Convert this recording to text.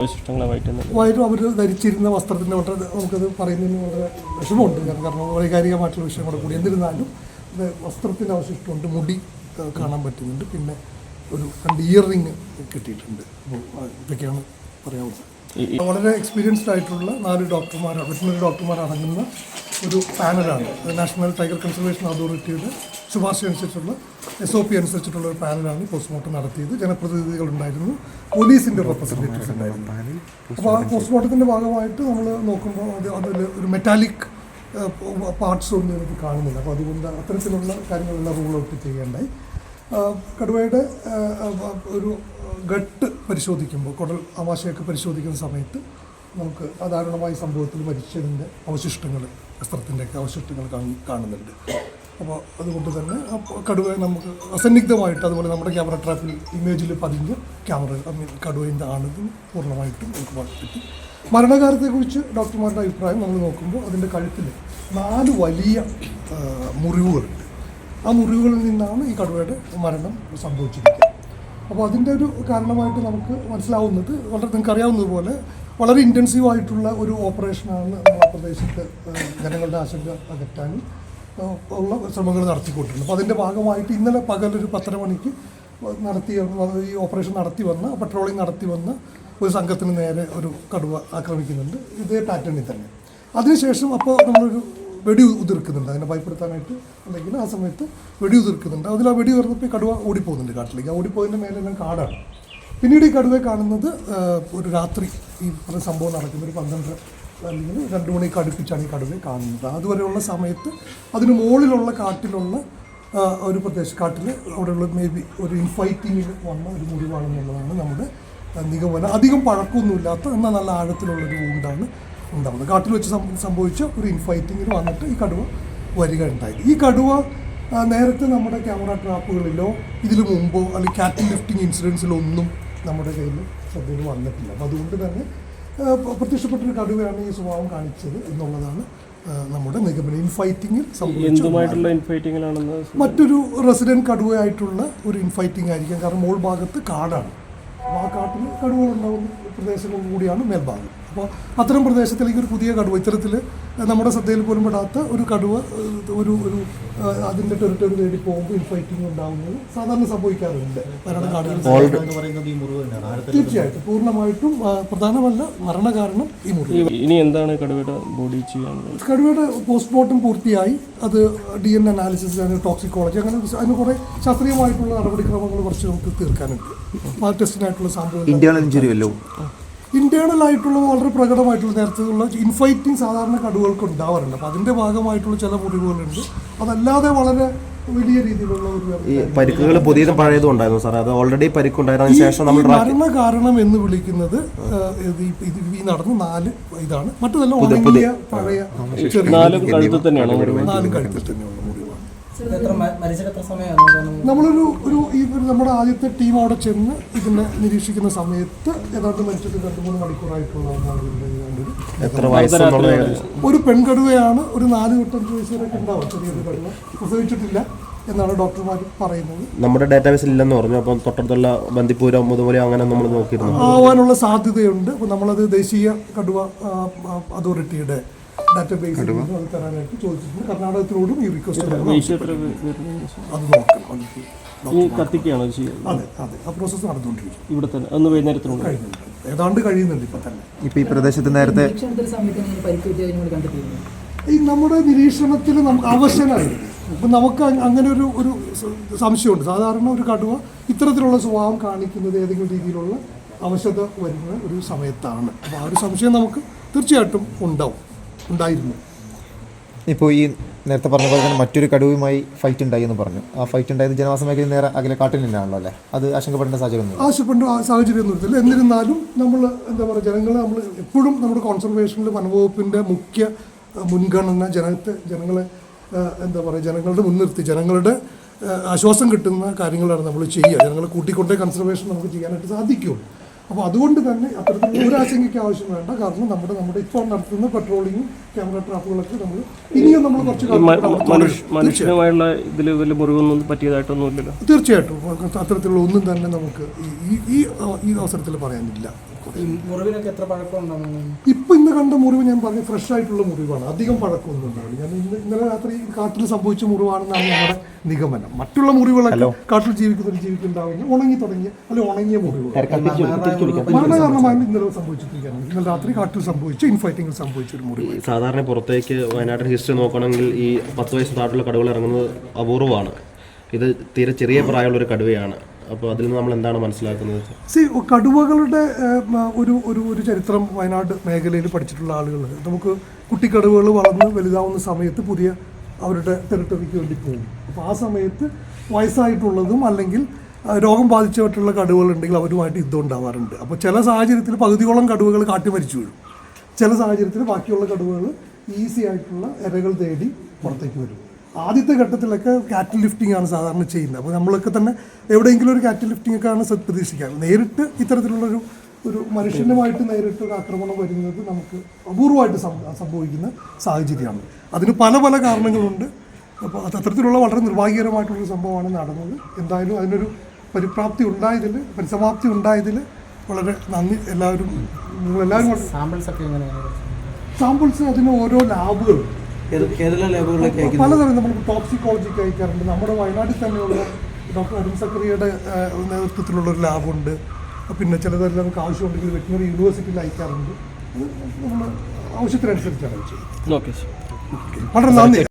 വയറും അവർ ധരിച്ചിരുന്ന വസ്ത്രത്തിന്റെ വളരെ നമുക്കത് പറയുന്നതിന് വളരെ വിഷമമുണ്ട്. കാരണം കാരണം വൈകാരികമായിട്ടുള്ള വിഷയം കൂടെ കൂടി. എന്നിരുന്നാലും വസ്ത്രത്തിന്റെ അവശിഷ്ടമുണ്ട്. മുടി കാണാൻ പറ്റുന്നുണ്ട്. പിന്നെ ഒരു രണ്ട് ഇയർ റിങ് കിട്ടിയിട്ടുണ്ട്. അപ്പോൾ ഇതൊക്കെയാണ് പറയാവുന്നത് വളരെ എക്സ്പീരിയൻസ്ഡ് ആയിട്ടുള്ള നാല് ഡോക്ടർമാർ വെറ്റിനറി ഡോക്ടർമാരടങ്ങുന്ന ഒരു പാനലാണ് നാഷണൽ ടൈഗർ കൺസർവേഷൻ അതോറിറ്റിയുടെ ശുപാർശ അനുസരിച്ചുള്ള എസ് ഒ പി അനുസരിച്ചിട്ടുള്ള ഒരു പാനലാണ് പോസ്റ്റ്മോർട്ടം നടത്തിയത്. ജനപ്രതിനിധികൾ ഉണ്ടായിരുന്നു. പോലീസിന്റെ റെപ്രസെന്റേറ്റീവ്സ് ഉണ്ടായിരുന്നു. അപ്പോൾ ആ പോസ്റ്റ്മോർട്ടത്തിന്റെ ഭാഗമായിട്ട് നമ്മൾ നോക്കുമ്പോൾ അത് അതിൽ ഒരു മെറ്റാലിക് പാർട്സ് ഒന്നും എനിക്ക് കാണുന്നില്ല. അപ്പോൾ അതുകൊണ്ട് അത്തരത്തിലുള്ള കാര്യങ്ങളെല്ലാം റൂൾ ഔട്ട് ചെയ്യേണ്ടായി. കടുവയുടെ ഒരു ഗട്ട് പരിശോധിക്കുമ്പോൾ കുടൽ ആമാശയൊക്കെ പരിശോധിക്കുന്ന സമയത്ത് നമുക്ക് സാധാരണമായ സംഭവത്തിൽ മരിച്ചതിന്റെ അവശിഷ്ടങ്ങൾ വസ്ത്രത്തിന്റെയൊക്കെ അവശിഷ്ടങ്ങൾ കാണുന്നുണ്ട്. അപ്പോൾ അതുകൊണ്ട് തന്നെ കടുവ നമുക്ക് അസന്നിഗ്ധമായിട്ട് അതുപോലെ നമ്മുടെ ക്യാമറ ട്രാപ്പിൽ ഇമേജിൽ പതിഞ്ഞ് ക്യാമറ ഐ മീൻ പൂർണമായിട്ടും നമുക്ക് പറ്റി മരണകാലത്തെക്കുറിച്ച് ഡോക്ടർമാരുടെ അഭിപ്രായം നമ്മൾ നോക്കുമ്പോൾ അതിന്റെ കഴുത്തിൽ നാല് വലിയ മുറിവുകളുണ്ട്. ആ മുറിവുകളിൽ നിന്നാണ് ഈ കടുവയുടെ മരണം സംഭവിച്ചിരിക്കുന്നത്. അപ്പോൾ അതിന്റെ ഒരു കാരണമായിട്ട് നമുക്ക് മനസ്സിലാവുന്നത് വളരെ നിങ്ങൾക്ക് അറിയാവുന്നതുപോലെ വളരെ ഇന്റൻസീവ് ആയിട്ടുള്ള ഒരു ഓപ്പറേഷനാണ് ആ പ്രദേശത്ത് ജനങ്ങളുടെ ആശങ്ക അകറ്റാനും ഉള്ള ശ്രമങ്ങൾ നടത്തിക്കൊണ്ടിരുന്നത്. അപ്പോൾ അതിന്റെ ഭാഗമായിട്ട് ഇന്നലെ പകലൊരു പത്തര മണിക്ക് നടത്തിയ ഈ ഓപ്പറേഷൻ നടത്തി വന്ന പട്രോളിംഗ് നടത്തി വന്ന ഒരു സംഘത്തിന് നേരെ ഒരു കടുവ ആക്രമിക്കുന്നുണ്ട്. ഇതേ പാറ്റേണിൽ തന്നെ. അതിനുശേഷം അപ്പോൾ നമ്മളൊരു വെടി ഉതിർക്കുന്നുണ്ട്. അതിനെ ഭയപ്പെടുത്താനായിട്ട് അല്ലെങ്കിൽ ആ സമയത്ത് വെടി ഉതിർക്കുന്നുണ്ട്. അതിൽ ആ വെടി ഉയർന്നപ്പോൾ കടുവ ഓടിപ്പോകുന്നുണ്ട് കാട്ടിലേക്ക്. ആ ഓടിപ്പോയതിന്റെ മേലെ എല്ലാം കാടാണ്. പിന്നീട് ഈ കടുവയെ കാണുന്നത് ഒരു രാത്രി ഈ പറഞ്ഞ സംഭവം നടക്കുന്ന ഒരു പന്ത്രണ്ട് അല്ലെങ്കിൽ രണ്ട് മണിക്ക് അടുപ്പിച്ചാണ് ഈ കടുവയെ കാണുന്നത്. അതുവരെയുള്ള സമയത്ത് അതിന് മുകളിലുള്ള കാട്ടിലുള്ള ഒരു പ്രദേശ കാട്ടിൽ അവിടെയുള്ള മേ ബി ഒരു ഇൻഫൈറ്റിങ്ങിൽ വന്ന ഒരു മുറിവാണെന്നുള്ളതാണ് നമ്മുടെ നിഗമനം. അധികം പഴക്കമൊന്നുമില്ലാത്ത എന്നാൽ നല്ല ആഴത്തിലുള്ളൊരു ഊണ്ടാണ് ഉണ്ടാവുന്നത് കാട്ടിൽ വെച്ച് സംഭവിച്ച ഒരു ഇൻഫൈറ്റിങ്ങിൽ വന്നിട്ട് ഈ കടുവ വരിക ഈ കടുവ നേരത്തെ നമ്മുടെ ക്യാമറ ട്രാപ്പുകളിലോ ഇതിനു മുമ്പോ അല്ലെങ്കിൽ ക്യാറ്റിൽ ലിഫ്റ്റിംഗ് ഇൻസിഡൻസിലോ ഒന്നും നമ്മുടെ കയ്യിൽ ശ്രദ്ധയിൽ വന്നിട്ടില്ല. അപ്പോൾ അതുകൊണ്ട് തന്നെ പ്രത്യക്ഷപ്പെട്ടൊരു കടുവയാണ് ഈ സ്വഭാവം കാണിച്ചത് എന്നുള്ളതാണ് നമ്മുടെ നിഗമനം. ഇൻഫൈറ്റിംഗിൽ ഇൻഫൈറ്റിങ്ങിലാണെന്ന് മറ്റൊരു റെസിഡന്റ് കടുവയായിട്ടുള്ള ഒരു ഇൻഫൈറ്റിംഗ് ആയിരിക്കാം. കാരണം മോൾ ഭാഗത്ത് കാടാണ്. അപ്പോൾ ആ കാട്ടിൽ കടുവകളുണ്ടാകുന്ന പ്രദേശങ്ങൾ കൂടിയാണ് മേൽഭാഗം. അപ്പോൾ അത്തരം പ്രദേശത്തിലേക്ക് ഒരു പുതിയ കടുവ ഇത്തരത്തിൽ നമ്മുടെ ശ്രദ്ധയിൽ പോലും പെടാത്ത ഒരു കടുവ ഒരു ഒരു അതിന്റെ ടെറിട്ടറി തേടി പോകുമ്പോൾ ഇൻഫൈറ്റിംഗ് ഉണ്ടാകുന്നത് സാധാരണ സംഭവിക്കാറുണ്ട്. മരണ കാടുകൾ തീർച്ചയായിട്ടും. പൂർണമായിട്ടും പ്രധാനമല്ല മരണകാരണം ഈ മുറി ഇനി എന്താണ് കടുവയുടെ ബോഡി ചെയ്യാനുള്ളത് കടുവയുടെ പോസ്റ്റ്മോർട്ടം പൂർത്തിയായി. അത് ഡി എൻ അനാലിസിസ് ടോക്സിക്കോളജി അങ്ങനെ അതിന് കുറേ ശാസ്ത്രീയമായിട്ടുള്ള നടപടിക്രമങ്ങൾ കുറച്ച് നമുക്ക് തീർക്കാനുണ്ട്. ആ ടെസ്റ്റിനായിട്ടുള്ള സാമ്പിൾ ഇന്റേണൽ ഇഞ്ചുറി ഇന്റേണൽ ആയിട്ടുള്ള വളരെ പ്രകടമായിട്ടുള്ള നേരത്തെയുള്ള ഇൻഫൈറ്റിംഗ് സാധാരണ കടുവകൾക്ക് ഉണ്ടാവാറുണ്ട്. അപ്പോൾ അതിന്റെ ഭാഗമായിട്ടുള്ള ചില മുറിവുകളുണ്ട്. അതല്ലാതെ വളരെ വലിയ രീതിയിലുള്ള ഒരു ഈ പരിക്കുകൾ പുതിയതും പഴയതും ഉണ്ടായിരുന്നു സാർ അത് ഓൾറെഡി പരിക്കുണ്ടായതിനു ശേഷം നമ്മൾ മരണ കാരണം എന്ന് വിളിക്കുന്നത് ഈ- നടന്ന നാല് ഇതാണ്. മറ്റതെല്ലാം പഴയ നാലും കഴുത്തിൽ തന്നെയാണ് നാലും കഴുത്തിൽ തന്നെയുള്ള നമ്മളൊരു ഒരു ഈ നമ്മുടെ ആദ്യത്തെ ടീം അവിടെ ചെന്ന് ഇതിനെ നിരീക്ഷിക്കുന്ന സമയത്ത് ഏതാണ്ട് മരിച്ചിട്ട് രണ്ട് മൂന്ന് മണിക്കൂറായിട്ടുള്ള ഒരു പെൺകടുവയാണ് ഒരു നാല് തൊട്ടഞ്ച് വയസ്സ് ഉണ്ടാവും ചെറിയൊരു കടുവ പ്രസവിച്ചിട്ടില്ല എന്നാണ് ഡോക്ടർമാർ പറയുന്നത്. നമ്മുടെ ഡാറ്റാബേസിൽ ഇല്ലെന്ന് പറഞ്ഞു. അപ്പം തൊട്ടടുത്തുള്ള ബന്ദിപ്പൂരം മുതുമല അങ്ങനെ നമ്മൾ നോക്കിയിരുന്നു. ആവാനുള്ള സാധ്യതയുണ്ട്. അപ്പോൾ നമ്മളത് ദേശീയ കടുവ അതോറിറ്റിയുടെ തരാനായിട്ട് ചോദിച്ചിട്ടുണ്ട്. കർണാടകത്തിനോടും ഈ റിക്വസ്റ്റ് അത് നോക്കണം. ഈ ചെയ്യുന്നത്? അതെ അതെ. ആ പ്രോസസ്സ് നടന്നുകൊണ്ടിരിക്കും. ഇവിടെ തന്നെ. അന്ന് വൈകുന്നേരത്തിനുള്ളിൽ കഴിയുന്നുണ്ട് ഏതാണ്ട് കഴിയുന്നുണ്ട് ഇപ്പം തന്നെ. ഇപ്പൊ ഈ പ്രദേശത്ത് നേരത്തെ ഈ നമ്മുടെ നിരീക്ഷണത്തിൽ നമുക്ക് അവശനായി. അപ്പം നമുക്ക് അങ്ങനെ ഒരു ഒരു സംശയമുണ്ട്. സാധാരണ ഒരു കടുവ ഇത്തരത്തിലുള്ള സ്വഭാവം കാണിക്കുന്നത് ഏതെങ്കിലും രീതിയിലുള്ള അവശത വരുന്ന ഒരു സമയത്താണ്. അപ്പോൾ ആ ഒരു സംശയം നമുക്ക് തീർച്ചയായിട്ടും ഉണ്ടാവും. ഉണ്ടായിരുന്നു. ഇപ്പോൾ ഈ നേരത്തെ പറഞ്ഞ പോലെ തന്നെ മറ്റൊരു കടുവയുമായി ഫൈറ്റ് ഉണ്ടായി എന്ന് പറഞ്ഞു. ആ ഫൈറ്റ് ഉണ്ടായത് ജനവാസ മേഖലയിൽ നേരെ അകലെ കാട്ടിൽ നിന്നാണല്ലോ അല്ലേ? അത് ആശങ്കപ്പെടേണ്ട സാഹചര്യം ആവശ്യപ്പെട്ട സാഹചര്യം ഒന്നും എടുത്തില്ല എന്നിരുന്നാലും നമ്മൾ എന്താ പറയുക ജനങ്ങളെ നമ്മൾ എപ്പോഴും നമ്മുടെ കോൺസർവേഷനിൽ വനവകുപ്പിന്റെ മുഖ്യ മുൻഗണന ജനത്തെ ജനങ്ങളെ എന്താ പറയുക ജനങ്ങളുടെ മുൻനിർത്തി ജനങ്ങളുടെ ആശ്വാസം കിട്ടുന്ന കാര്യങ്ങളാണ് നമ്മൾ ചെയ്യുക. ജനങ്ങളെ കൂട്ടിക്കൊണ്ടേ കൺസർവേഷൻ നമുക്ക് ചെയ്യാനായിട്ട് സാധിക്കുള്ളൂ. അപ്പോൾ അതുകൊണ്ട് തന്നെ അത്തരത്തിൽ ഒരു ആശങ്കയ്ക്ക് ആവശ്യം വേണ്ട. കാരണം നമ്മുടെ നമ്മുടെ ഇപ്പോൾ നടത്തുന്ന പെട്രോളിങ്ങും ക്യാമറ ട്രാപ്പുകളൊക്കെ നമ്മൾ ഇനിയും നമ്മൾ കുറച്ച് മനുഷ്യനുമായുള്ള ഇതിൽ വലിയ മുറിവൊന്നും പറ്റിയതായിട്ടൊന്നും ഇല്ലല്ലോ. തീർച്ചയായിട്ടും. അത്തരത്തിലുള്ള ഒന്നും തന്നെ നമുക്ക് ഈ- ഈ ഈ അവസരത്തിൽ പറയാനില്ല. മുറിവിനൊക്കെ എത്ര പഴക്കം ഉണ്ടാകുന്നു ഇപ്പൊ ഇന്ന് കണ്ട മുറിവ് ഞാൻ പറഞ്ഞു ഫ്രഷ് ആയിട്ടുള്ള മുറിവാണ്. അധികം പഴക്കമൊന്നും ഉണ്ടാവില്ല. ഞാൻ ഇന്ന് ഇന്നലെ രാത്രി കാട്ടിൽ സംഭവിച്ച മുറിവാണെന്നാണ് നമ്മുടെ നിഗമനം. മറ്റുള്ള മുറിവുകളൊക്കെ കാട്ടിൽ ജീവിക്കുന്ന ജീവിക്കുന്നുണ്ടാവുന്ന ഉണങ്ങി തുടങ്ങിയ അല്ലെങ്കിൽ ഉണങ്ങിയ മുറിവുകൾ. മരണകാരണമായി ഇന്നലെ സംഭവിച്ചിരിക്കുകയാണ്. ഇന്നലെ രാത്രി കാട്ടിൽ സംഭവിച്ചു ഇൻഫൈറ്റിംഗിൽ സംഭവിച്ച ഒരു മുറിവ്. സാധാരണ പുറത്തേക്ക് വയനാട്ടിൽ ഹിസ്റ്ററി നോക്കണമെങ്കിൽ ഈ പത്ത് വയസ്സ് താഴെയുള്ള കടുവകൾ ഇറങ്ങുന്നത് അപൂർവമാണ്. ഇത് തീരെ ചെറിയ പ്രായമുള്ള ഒരു കടുവയാണ്. അപ്പോൾ അതിൽ നിന്ന് നമ്മൾ എന്താണ് മനസ്സിലാക്കുന്നത്? സി കടുവകളുടെ ഒരു ഒരു ഒരു ചരിത്രം വയനാട് മേഖലയിൽ പഠിച്ചിട്ടുള്ള ആളുകൾ നമുക്ക് കുട്ടിക്കടുവകൾ വളർന്ന് വലുതാവുന്ന സമയത്ത് പുതിയ അവരുടെ ടെറിട്ടറിക്ക് വേണ്ടി പോകും. അപ്പോൾ ആ സമയത്ത് വയസ്സായിട്ടുള്ളതും അല്ലെങ്കിൽ രോഗം ബാധിച്ചിട്ടുള്ള കടുവകൾ ഉണ്ടെങ്കിൽ അവരുമായിട്ട് യുദ്ധം ഉണ്ടാവാറുണ്ട്. അപ്പോൾ ചില സാഹചര്യത്തിൽ പകുതിയോളം കടുവകൾ കാട്ടി മരിച്ചു വീഴും. ചില സാഹചര്യത്തിൽ ബാക്കിയുള്ള കടുവകൾ ഈസി ആയിട്ടുള്ള ഇരകൾ തേടി പുറത്തേക്ക് വരും. ആദ്യത്തെ ഘട്ടത്തിലൊക്കെ കാറ്റിൽ ലിഫ്റ്റിംഗ് ആണ് സാധാരണ ചെയ്യുന്നത്. അപ്പോൾ നമ്മളൊക്കെ തന്നെ എവിടെയെങ്കിലും ഒരു കാറ്റിൽ ലിഫ്റ്റിംഗ് ഒക്കെ ആണ് പ്രതീക്ഷിക്കാറ്. നേരിട്ട് ഇത്തരത്തിലുള്ളൊരു ഒരു മനുഷ്യനുമായിട്ട് നേരിട്ട് ഒരു ആക്രമണം വരുന്നത് നമുക്ക് അപൂർവമായിട്ട് സംഭവിക്കുന്ന സാഹചര്യമാണ്. അതിന് പല പല കാരണങ്ങളുണ്ട്. അപ്പോൾ അത് അത്തരത്തിലുള്ള വളരെ നിർഭാഗ്യകരമായിട്ടുള്ളൊരു സംഭവമാണ് നടന്നത്. എന്തായാലും അതിനൊരു പരിപ്രാപ്തി ഉണ്ടായതിൽ പരിസമാപ്തി ഉണ്ടായതിൽ വളരെ നന്ദി എല്ലാവരും. നിങ്ങളെല്ലാവരും എല്ലാവരും സാമ്പിൾസ് ഒക്കെ എങ്ങനെയാണ്? സാമ്പിൾസ് അതിന് ഓരോ ലാബുകൾ. പലതരം നമ്മൾ ടോക്സിക്കോളജിക്ക് അയക്കാറുണ്ട് നമ്മുടെ വയനാട്ടിൽ തന്നെയുള്ള ഡോക്ടർ അരുൺ സക്രിയയുടെ നേതൃത്വത്തിലുള്ള ഒരു ലാബുണ്ട്. പിന്നെ ചിലതെല്ലാം നമുക്ക് ആവശ്യമുണ്ടെങ്കിൽ വെറ്റിനറി യൂണിവേഴ്സിറ്റിയിൽ അയക്കാറുണ്ട്. അത് നമ്മൾ ആവശ്യത്തിനനുസരിച്ചാണ് ചെയ്യുന്നത്. വളരെ നന്ദി.